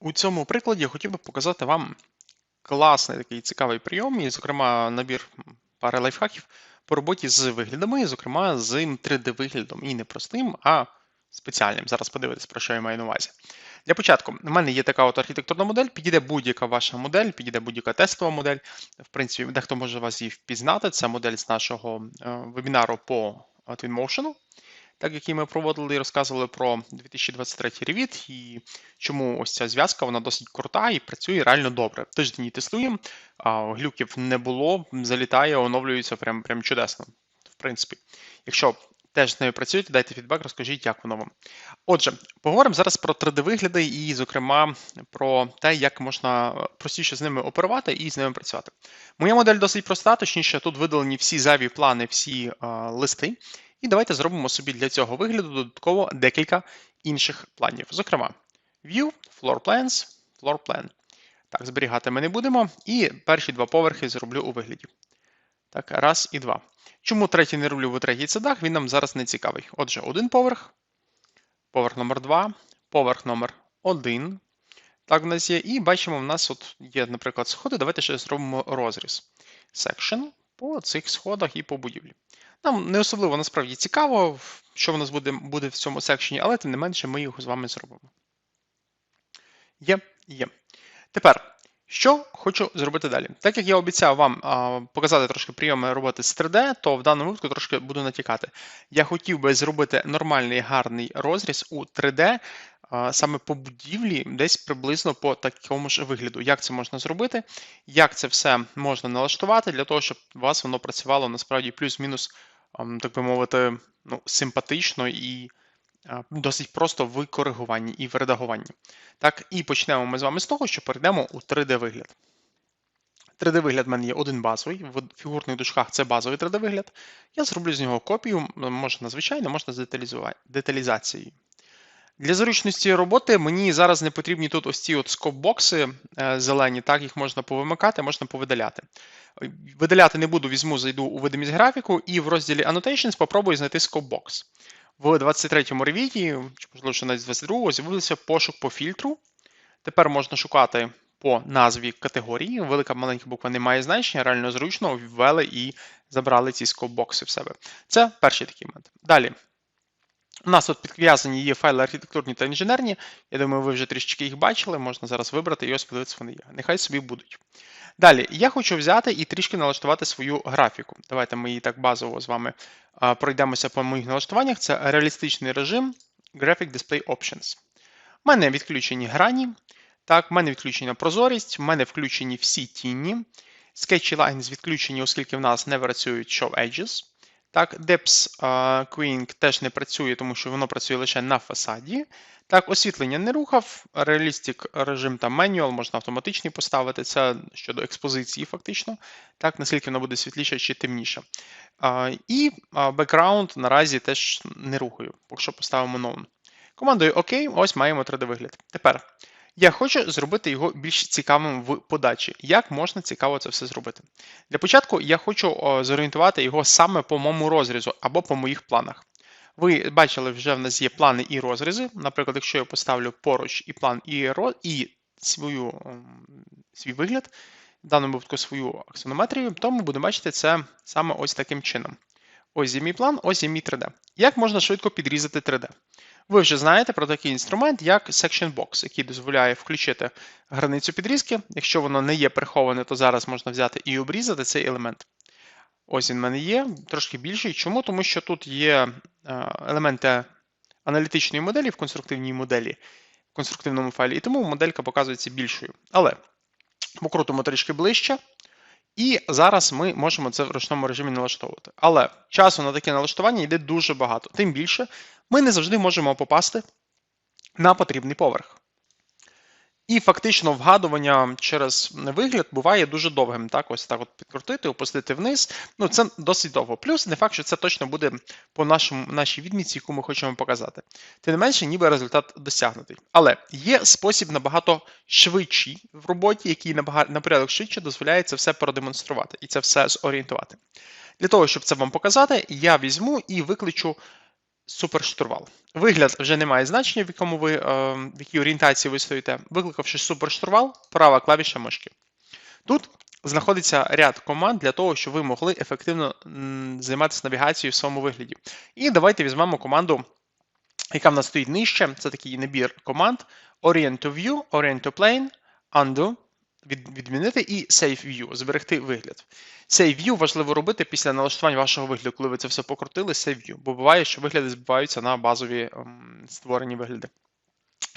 У цьому прикладі я хотів би показати вам класний такий цікавий прийом, і, зокрема, набір пари лайфхаків по роботі з виглядами, і, зокрема, з 3D-виглядом. І не простим, а спеціальним. Зараз подивитись, про що я маю на увазі. Для початку, в мене є така от архітектурна модель, підійде будь-яка ваша модель, підійде будь-яка тестова модель. В принципі, дехто може вас її впізнати. Це модель з нашого е, вебінару по Twinmotion так який ми проводили і розказували про 2023 ревіт, і чому ось ця зв'язка вона досить крута і працює реально добре. Тиждень її тестуємо, глюків не було, залітає, оновлюється прям прям чудесно. В принципі, якщо теж з нею працюєте, дайте фідбек, розкажіть, як воно вам. Отже, поговоримо зараз про 3D-вигляди і, зокрема, про те, як можна простіше з ними оперувати і з ними працювати. Моя модель досить проста, точніше, тут видалені всі зайві плани, всі а, листи. І давайте зробимо собі для цього вигляду додатково декілька інших планів. Зокрема, View, Floor Plans, Floor Plan. Так, зберігати ми не будемо. І перші два поверхи зроблю у вигляді. Так, раз і два. Чому третій не роблю в третій цедах, він нам зараз не цікавий. Отже, один поверх, поверх номер 2 поверх номер 1 Так, в нас є. І бачимо, в нас от є, наприклад, сходи. Давайте ще зробимо розріз. Section по цих сходах і по будівлі. Нам не особливо насправді цікаво, що в нас буде буде в цьому секшені, але тим не менше ми його з вами зробимо. Є, є. Тепер, що хочу зробити далі? Так як я обіцяв вам а, показати трошки прийоми роботи з 3D, то в даному випадку трошки буду натякати. Я хотів би зробити нормальний гарний розріз у 3D. Саме по будівлі, десь приблизно по такому ж вигляду. Як це можна зробити? Як це все можна налаштувати для того, щоб у вас воно працювало насправді плюс-мінус так би мовити, ну, симпатично і досить просто в коригуванні і в редагуванні. Так, і почнемо ми з вами з того, що перейдемо у 3D-вигляд. 3D-вигляд в мене є один базовий, в фігурних дужках це базовий 3D-вигляд. Я зроблю з нього копію, можна звичайно, можна з деталізацією. Для зручності роботи мені зараз не потрібні тут ось ці от скоп-бокси е, зелені, так їх можна повимикати, можна повидаляти. Видаляти не буду, візьму, зайду у видимість графіку і в розділі Annotations спробую знайти скоп-бокс. В 23-му ревіті, чи можливо, що навіть 22-го, з'явився пошук по фільтру. Тепер можна шукати по назві категорії. Велика маленька буква не має значення, реально зручно ввели і забрали ці скоп-бокси в себе. Це перший такий момент. Далі. У нас тут підв'язані є файли архітектурні та інженерні. Я думаю, ви вже трішечки їх бачили, можна зараз вибрати і ось подивитися, вони є. Нехай собі будуть. Далі, я хочу взяти і трішки налаштувати свою графіку. Давайте ми її так базово з вами пройдемося по моїх налаштуваннях. Це реалістичний режим Graphic Display Options. У мене відключені грані, так, в мене відключена прозорість, в мене включені всі тіні. Sketchy Lines відключені, оскільки в нас не працюють Show Edges. Так, Depth Queuing теж не працює, тому що воно працює лише на фасаді. Так, освітлення не рухав, Realistic режим та Manual можна автоматичний поставити. Це щодо експозиції, фактично. Так, наскільки воно буде світліше чи темніше. І Background наразі теж не рухаю, поки що поставимо None. Командою ОК, ось маємо 3D-вигляд. Тепер. Я хочу зробити його більш цікавим в подачі. Як можна цікаво це все зробити? Для початку я хочу зорієнтувати його саме по моєму розрізу або по моїх планах. Ви бачили, вже в нас є плани і розрізи. Наприклад, якщо я поставлю поруч і план, і і свою, свій вигляд, в даному випадку свою аксонометрію, то ми будемо бачити це саме ось таким чином. Ось є мій план, ось є мій 3D. Як можна швидко підрізати 3D? Ви вже знаєте про такий інструмент, як Section Box, який дозволяє включити границю підрізки. Якщо воно не є приховане, то зараз можна взяти і обрізати цей елемент. Ось він в мене є, трошки більший. Чому? Тому що тут є е, елементи аналітичної моделі в конструктивній моделі, в конструктивному файлі, і тому моделька показується більшою. Але покрутимо трішки ближче. І зараз ми можемо це в ручному режимі налаштовувати. Але часу на таке налаштування йде дуже багато. Тим більше, ми не завжди можемо попасти на потрібний поверх. І фактично вгадування через вигляд буває дуже довгим. Так, ось так от підкрутити, опустити вниз. Ну, це досить довго. Плюс не факт, що це точно буде по нашому, нашій відмітці, яку ми хочемо показати. Тим не менше, ніби результат досягнутий. Але є спосіб набагато швидший в роботі, який на порядок швидше дозволяє це все продемонструвати і це все зорієнтувати. Для того, щоб це вам показати, я візьму і викличу суперштурвал. Вигляд вже не має значення, в якому ви, е, в якій орієнтації ви стоїте. Викликавши суперштурвал, права клавіша мишки. Тут знаходиться ряд команд для того, щоб ви могли ефективно займатися навігацією в своєму вигляді. І давайте візьмемо команду, яка в нас стоїть нижче. Це такий набір команд: Orient to View, Orient to Plane, Undo, відмінити і Save View, зберегти вигляд. Save View важливо робити після налаштування вашого вигляду, коли ви це все покрутили, Save View, бо буває, що вигляди збиваються на базові ем, створені вигляди.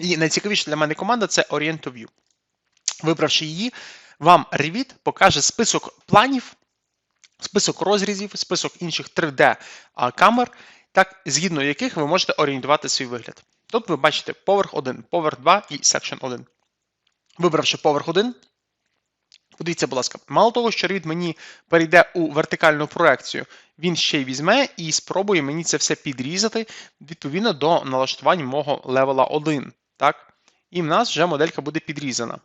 І найцікавіша для мене команда це Orient View. Вибравши її, вам Revit покаже список планів, список розрізів, список інших 3D-камер, так, згідно яких ви можете орієнтувати свій вигляд. Тут ви бачите поверх 1, поверх 2 і Section 1. Вибравши поверх 1, подивіться, будь ласка, мало того, що Revit мені перейде у вертикальну проекцію, він ще й візьме і спробує мені це все підрізати відповідно до налаштувань мого левела 1. Так? І в нас вже моделька буде підрізана.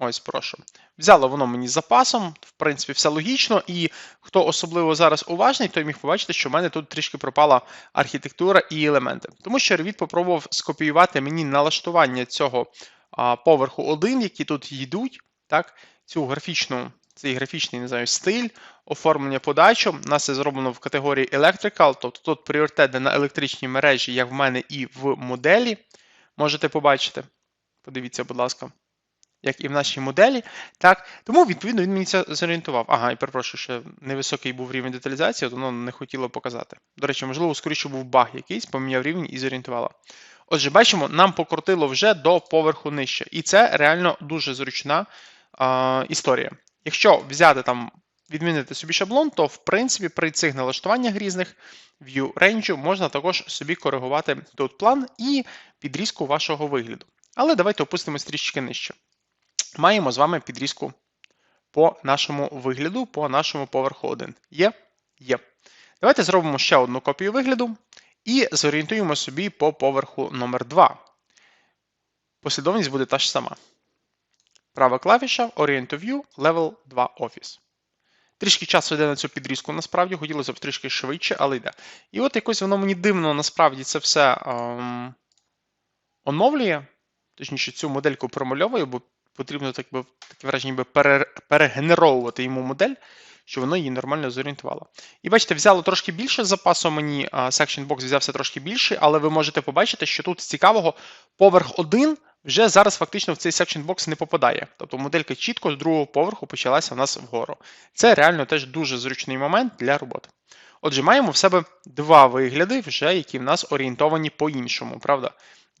Ось, прошу. Взяло воно мені з запасом, в принципі, все логічно, і хто особливо зараз уважний, той міг побачити, що в мене тут трішки пропала архітектура і елементи. Тому що Revit попробував скопіювати мені налаштування цього а, поверху 1, які тут йдуть, так, цю графічну, цей графічний не знаю, стиль, оформлення подачу. У нас це зроблено в категорії Electrical, тобто тут пріоритет на електричній мережі, як в мене і в моделі. Можете побачити. Подивіться, будь ласка як і в нашій моделі. Так? Тому, відповідно, він мені це зорієнтував. Ага, і перепрошую, що невисокий був рівень деталізації, то воно не хотіло показати. До речі, можливо, скоріше був баг якийсь, поміняв рівень і зорієнтувало. Отже, бачимо, нам покрутило вже до поверху нижче. І це реально дуже зручна історія. Якщо взяти там, відмінити собі шаблон, то в принципі при цих налаштуваннях різних view range можна також собі коригувати тут план і підрізку вашого вигляду. Але давайте опустимось трішки нижче маємо з вами підрізку по нашому вигляду, по нашому поверху 1. Є? Є. Давайте зробимо ще одну копію вигляду і зорієнтуємо собі по поверху номер 2 Послідовність буде та ж сама. Права клавіша Orient to View, Level 2 Office. Трішки часу йде на цю підрізку, насправді, хотілося б трішки швидше, але йде. І от якось воно мені дивно, насправді, це все ем, оновлює. Точніше, цю модельку промальовує, бо потрібно так би таке враження ніби перегенеровувати йому модель, щоб воно її нормально зорієнтувало. І бачите, взяло трошки більше запасу мені, Section Box взявся трошки більший, але ви можете побачити, що тут з цікавого поверх 1 вже зараз фактично в цей Section Box не попадає. Тобто моделька чітко з другого поверху почалася в нас вгору. Це реально теж дуже зручний момент для роботи. Отже, маємо в себе два вигляди, вже які в нас орієнтовані по-іншому, правда?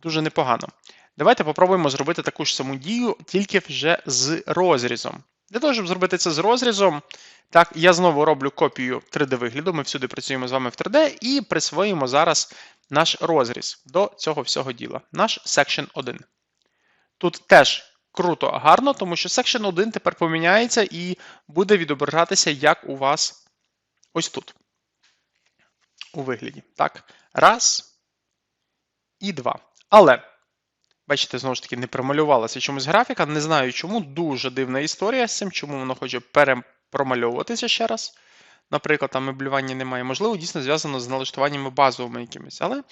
Дуже непогано. Давайте попробуємо зробити таку ж саму дію, тільки вже з розрізом. Для того, щоб зробити це з розрізом, так, я знову роблю копію 3D-вигляду. Ми всюди працюємо з вами в 3D і присвоїмо зараз наш розріз до цього всього діла, наш Section 1. Тут теж круто, гарно, тому що Section 1 тепер поміняється і буде відображатися, як у вас ось тут. У вигляді. Так, раз і два. Але. Бачите, знову ж таки, не промалювалася чомусь графіка. Не знаю чому. Дуже дивна історія з цим, чому воно хоче перепромальовуватися ще раз. Наприклад, там меблювання немає. Можливо, дійсно зв'язано з налаштуваннями базовими якимись. Але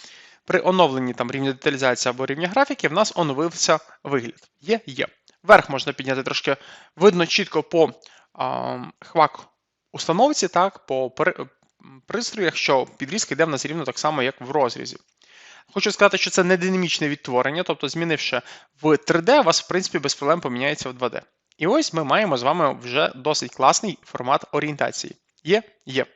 при оновленні там рівня деталізації або рівня графіки в нас оновився вигляд. Є, є. Верх можна підняти трошки. Видно чітко по а, хвак установці, так, по пристроях, що підрізка йде в нас рівно так само, як в розрізі. Хочу сказати, що це не динамічне відтворення, тобто, змінивши в 3D, у вас, в принципі, без проблем поміняється в 2D. І ось ми маємо з вами вже досить класний формат орієнтації. Є? Є.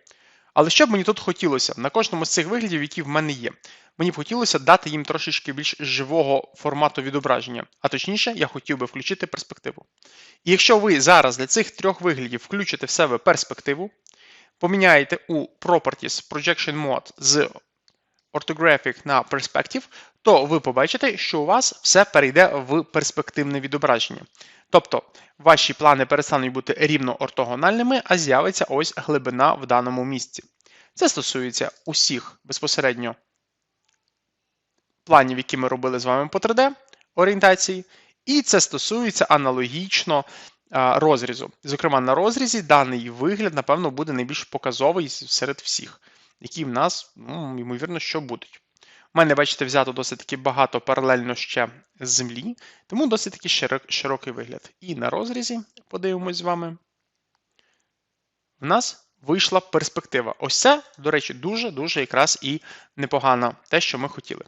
Але що б мені тут хотілося на кожному з цих виглядів, які в мене є? Мені б хотілося дати їм трошечки більш живого формату відображення, а точніше, я хотів би включити перспективу. І якщо ви зараз для цих трьох виглядів включите в себе перспективу, поміняєте у Properties Projection Mode з Orthographic на Perspective, то ви побачите, що у вас все перейде в перспективне відображення. Тобто ваші плани перестануть бути рівно ортогональними, а з'явиться ось глибина в даному місці. Це стосується усіх безпосередньо планів, які ми робили з вами по 3D орієнтації, і це стосується аналогічно розрізу. Зокрема, на розрізі даний вигляд, напевно, буде найбільш показовий серед всіх які в нас, ну, ймовірно, що будуть. У мене, бачите, взято досить таки багато паралельно ще землі, тому досить таки широкий вигляд. І на розрізі, подивимось з вами, в нас вийшла перспектива. Ось це, до речі, дуже-дуже якраз і непогано те, що ми хотіли.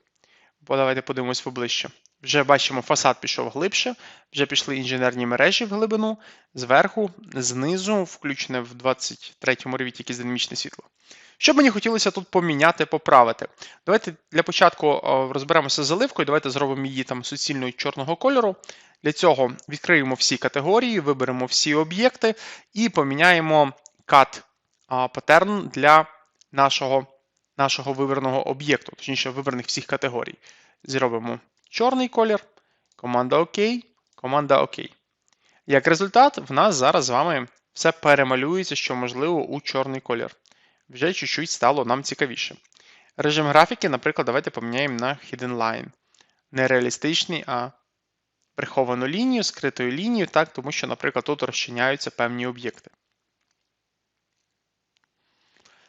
Бо давайте подивимось поближче. Вже бачимо, фасад пішов глибше, вже пішли інженерні мережі в глибину, зверху, знизу, включене в 23-му ревіті якесь динамічне світло. Що б мені хотілося тут поміняти, поправити? Давайте для початку розберемося з заливкою, давайте зробимо її там суцільною чорного кольору. Для цього відкриємо всі категорії, виберемо всі об'єкти і поміняємо cut паттерн для нашого нашого вибраного об'єкту, точніше, вибраних всіх категорій. Зробимо чорний колір, команда ОК, команда ОК. Як результат, в нас зараз з вами все перемалюється, що можливо, у чорний колір. Вже чуть-чуть стало нам цікавіше. Режим графіки, наприклад, давайте поміняємо на Hidden Line. Не реалістичний, а приховану лінію, скритою лінією, так, тому що, наприклад, тут розчиняються певні об'єкти.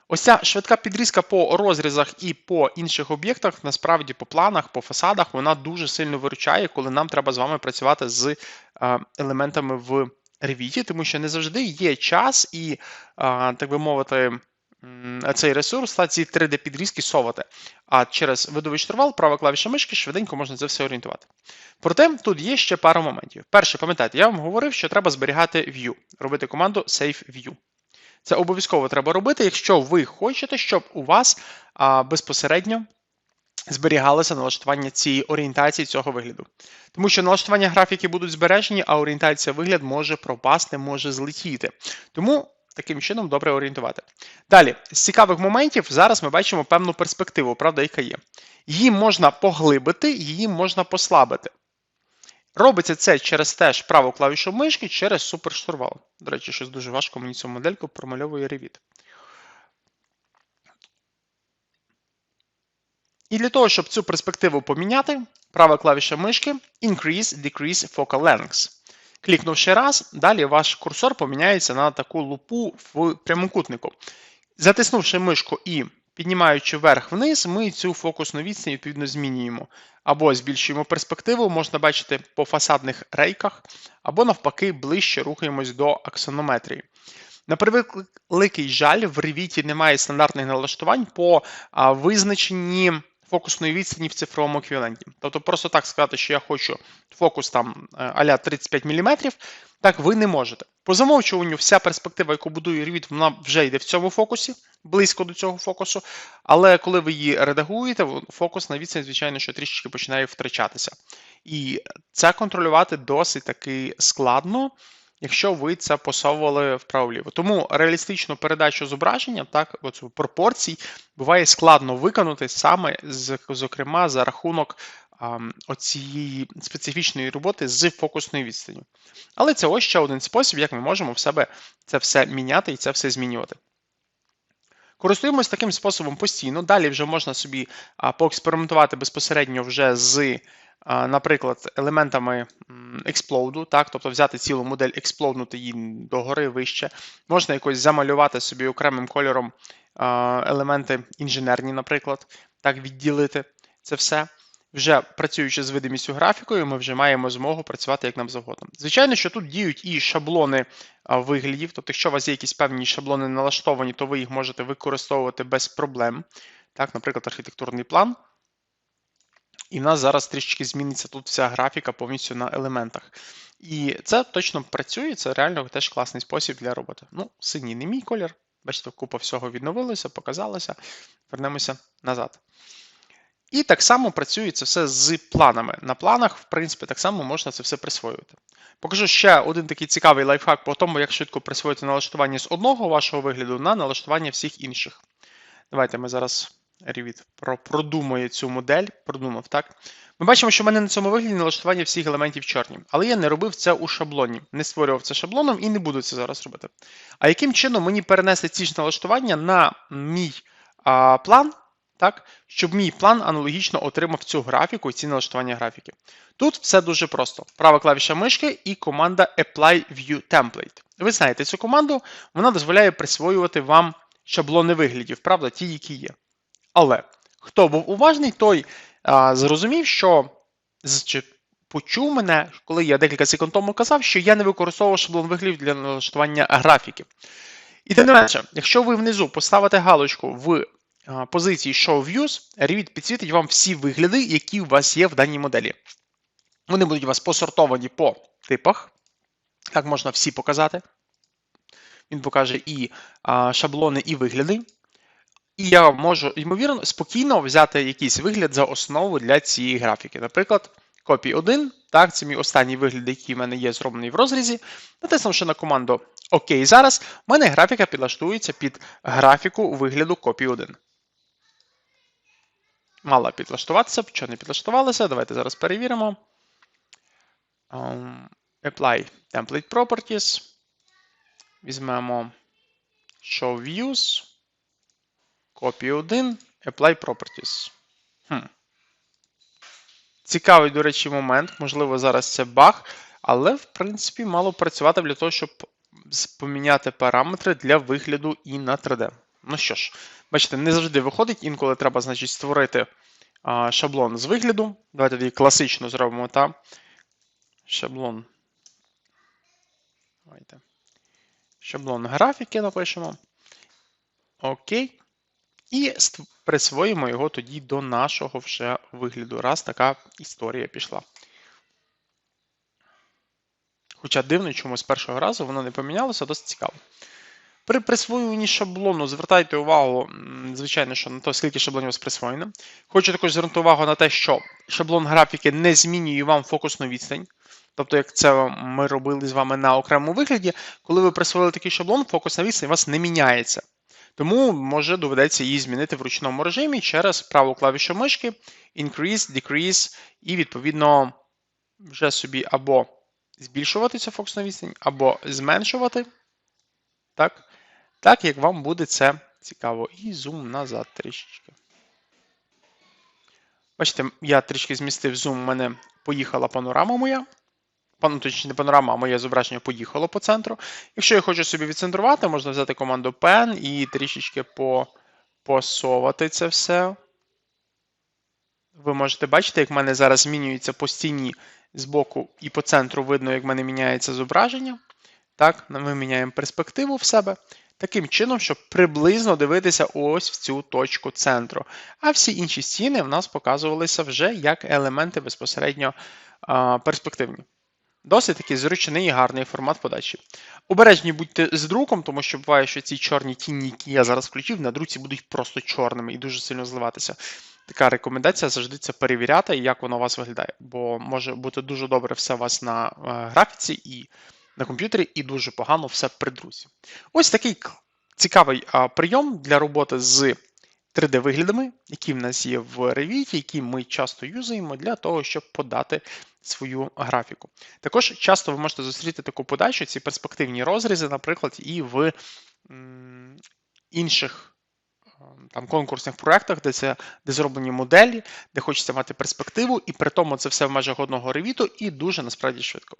Ось ця швидка підрізка по розрізах і по інших об'єктах, насправді по планах, по фасадах, вона дуже сильно виручає, коли нам треба з вами працювати з е, елементами в Revit, тому що не завжди є час і, е, так би мовити, цей ресурс та ці 3D-підрізки совати. А через видовий штурвал, права клавіша мишки, швиденько можна це все орієнтувати. Проте тут є ще пара моментів. Перше, пам'ятайте, я вам говорив, що треба зберігати view, робити команду Save View. Це обов'язково треба робити, якщо ви хочете, щоб у вас а, безпосередньо зберігалося налаштування цієї орієнтації цього вигляду. Тому що налаштування графіки будуть збережені, а орієнтація вигляд може пропасти, може злетіти. Тому. Таким чином добре орієнтувати. Далі, з цікавих моментів, зараз ми бачимо певну перспективу, правда, яка є. Її можна поглибити, її можна послабити. Робиться це через теж праву клавішу мишки через суперштурвал. До речі, щось дуже важко мені цю модельку промальовує Revit. І для того, щоб цю перспективу поміняти, права клавіша мишки Increase, Decrease Focal Length. Клікнувши раз, далі ваш курсор поміняється на таку лупу в прямокутнику. Затиснувши мишку і Піднімаючи вверх-вниз, ми цю фокусну відстань відповідно змінюємо. Або збільшуємо перспективу, можна бачити по фасадних рейках, або навпаки, ближче рухаємось до аксонометрії. На превеликий жаль, в Revit немає стандартних налаштувань по визначенні фокусної відстані в цифровому еквіваленті. Тобто, просто так сказати, що я хочу фокус там е, аля 35 мм, так ви не можете. По замовчуванню, вся перспектива, яку будує Revit, вона вже йде в цьому фокусі, близько до цього фокусу. Але коли ви її редагуєте, фокус на відстань, звичайно, що трішечки починає втрачатися. І це контролювати досить таки складно якщо ви це посовували вправо-ліво. Тому реалістичну передачу зображення, так, оцю пропорцій, буває складно виконати саме, зокрема, за рахунок оцієї специфічної роботи з фокусною відстанню. Але це ось ще один спосіб, як ми можемо в себе це все міняти і це все змінювати. Користуємось таким способом постійно. Далі вже можна собі поекспериментувати безпосередньо вже з наприклад, елементами експлоуду, так, тобто взяти цілу модель, експлоуднути її догори вище. Можна якось замалювати собі окремим кольором елементи інженерні, наприклад, так, відділити це все. Вже працюючи з видимістю графікою, ми вже маємо змогу працювати як нам завгодно. Звичайно, що тут діють і шаблони виглядів, тобто, якщо у вас є якісь певні шаблони налаштовані, то ви їх можете використовувати без проблем. Так, Наприклад, архітектурний план. І в нас зараз трішки зміниться тут вся графіка повністю на елементах. І це точно працює, це реально теж класний спосіб для роботи. Ну, синій не мій колір. Бачите, купа всього відновилося, показалося. Вернемося назад. І так само працює це все з планами. На планах, в принципі, так само можна це все присвоювати. Покажу ще один такий цікавий лайфхак по тому, як швидко присвоїти налаштування з одного вашого вигляду на налаштування всіх інших. Давайте ми зараз Revit продумує цю модель, продумав, так? Ми бачимо, що в мене на цьому вигляді налаштування всіх елементів чорні. Але я не робив це у шаблоні, не створював це шаблоном і не буду це зараз робити. А яким чином мені перенести ці ж налаштування на мій а, план, так, щоб мій план аналогічно отримав цю графіку і ці налаштування графіки? Тут все дуже просто. Права клавіша мишки і команда Apply View Template. Ви знаєте цю команду, вона дозволяє присвоювати вам шаблони виглядів, правда, ті, які є. Але Хто був уважний, той а, зрозумів, що чи почув мене, коли я декілька секунд тому казав, що я не використовував шаблон виглядів для налаштування графіків. І тим не менше, якщо ви внизу поставите галочку в а, позиції Show Views, Revit підсвітить вам всі вигляди, які у вас є в даній моделі. Вони будуть у вас посортовані по типах. Так можна всі показати. Він покаже і а, шаблони, і вигляди. І я можу, ймовірно, спокійно взяти якийсь вигляд за основу для цієї графіки. Наприклад, копій 1, так, це мій останній вигляд, який в мене є зроблений в розрізі. Натиснувши на команду ОК зараз, в мене графіка підлаштується під графіку вигляду копій 1. Мала підлаштуватися, що не підлаштувалося. Давайте зараз перевіримо. Um, apply Template Properties. Візьмемо Show Views. Copy 1, Apply Properties. Хм. Цікавий, до речі, момент. Можливо, зараз це баг, але, в принципі, мало працювати для того, щоб поміняти параметри для вигляду і на 3D. Ну що ж, бачите, не завжди виходить, інколи треба, значить, створити а, шаблон з вигляду. Давайте тоді класично зробимо та шаблон. Давайте. Шаблон графіки напишемо. Окей. І присвоїмо його тоді до нашого вже вигляду. Раз така історія пішла. Хоча дивно, чому з першого разу воно не помінялося, досить цікаво. При присвоюванні шаблону звертайте увагу, звичайно, що на те, скільки шаблонів у вас присвоєно. Хочу також звернути увагу на те, що шаблон графіки не змінює вам фокусну відстань. Тобто, як це ми робили з вами на окремому вигляді, коли ви присвоїли такий шаблон, фокусна відстань у вас не міняється. Тому може доведеться її змінити в ручному режимі через праву клавішу мишки, Increase, Decrease, і відповідно вже собі або збільшувати цю фокусну відстань, або зменшувати. Так, так як вам буде це цікаво. І зум назад трішечки. Бачите, я трішки змістив зум, у мене поїхала панорама моя. Пан- Точніше, не панорама, а моє зображення поїхало по центру. Якщо я хочу собі відцентрувати, можна взяти команду Pen і трішечки по, посовати це все. Ви можете бачити, як в мене зараз змінюється по стіні з боку і по центру видно, як в мене міняється зображення. Так, ми міняємо перспективу в себе. Таким чином, щоб приблизно дивитися ось в цю точку центру. А всі інші стіни в нас показувалися вже як елементи безпосередньо перспективні. Досить такий зручний і гарний формат подачі. Обережні будьте з друком, тому що буває, що ці чорні тіні, які я зараз включив, на друці будуть просто чорними і дуже сильно зливатися. Така рекомендація завжди це перевіряти, як воно у вас виглядає. Бо може бути дуже добре все у вас на е, графіці і на комп'ютері, і дуже погано все при друзі. Ось такий цікавий прийом для роботи з 3D-виглядами, які в нас є в Revit, які ми часто юзаємо для того, щоб подати свою графіку. Також часто ви можете зустріти таку подачу, ці перспективні розрізи, наприклад, і в інших е, там, конкурсних проєктах, де це де зроблені моделі, де хочеться мати перспективу, і при тому це все в межах одного ревіту і дуже насправді швидко.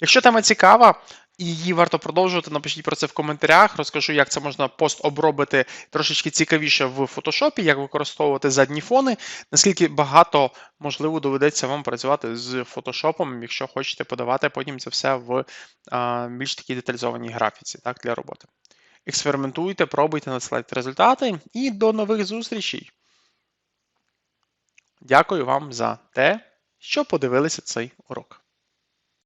Якщо тема цікава і її варто продовжувати, напишіть про це в коментарях. Розкажу, як це можна пост обробити трошечки цікавіше в фотошопі, як використовувати задні фони, наскільки багато можливо доведеться вам працювати з фотошопом, якщо хочете подавати потім це все в а, більш такій деталізованій графіці так, для роботи. Експериментуйте, пробуйте, надсилайте результати і до нових зустрічей. Дякую вам за те, що подивилися цей урок.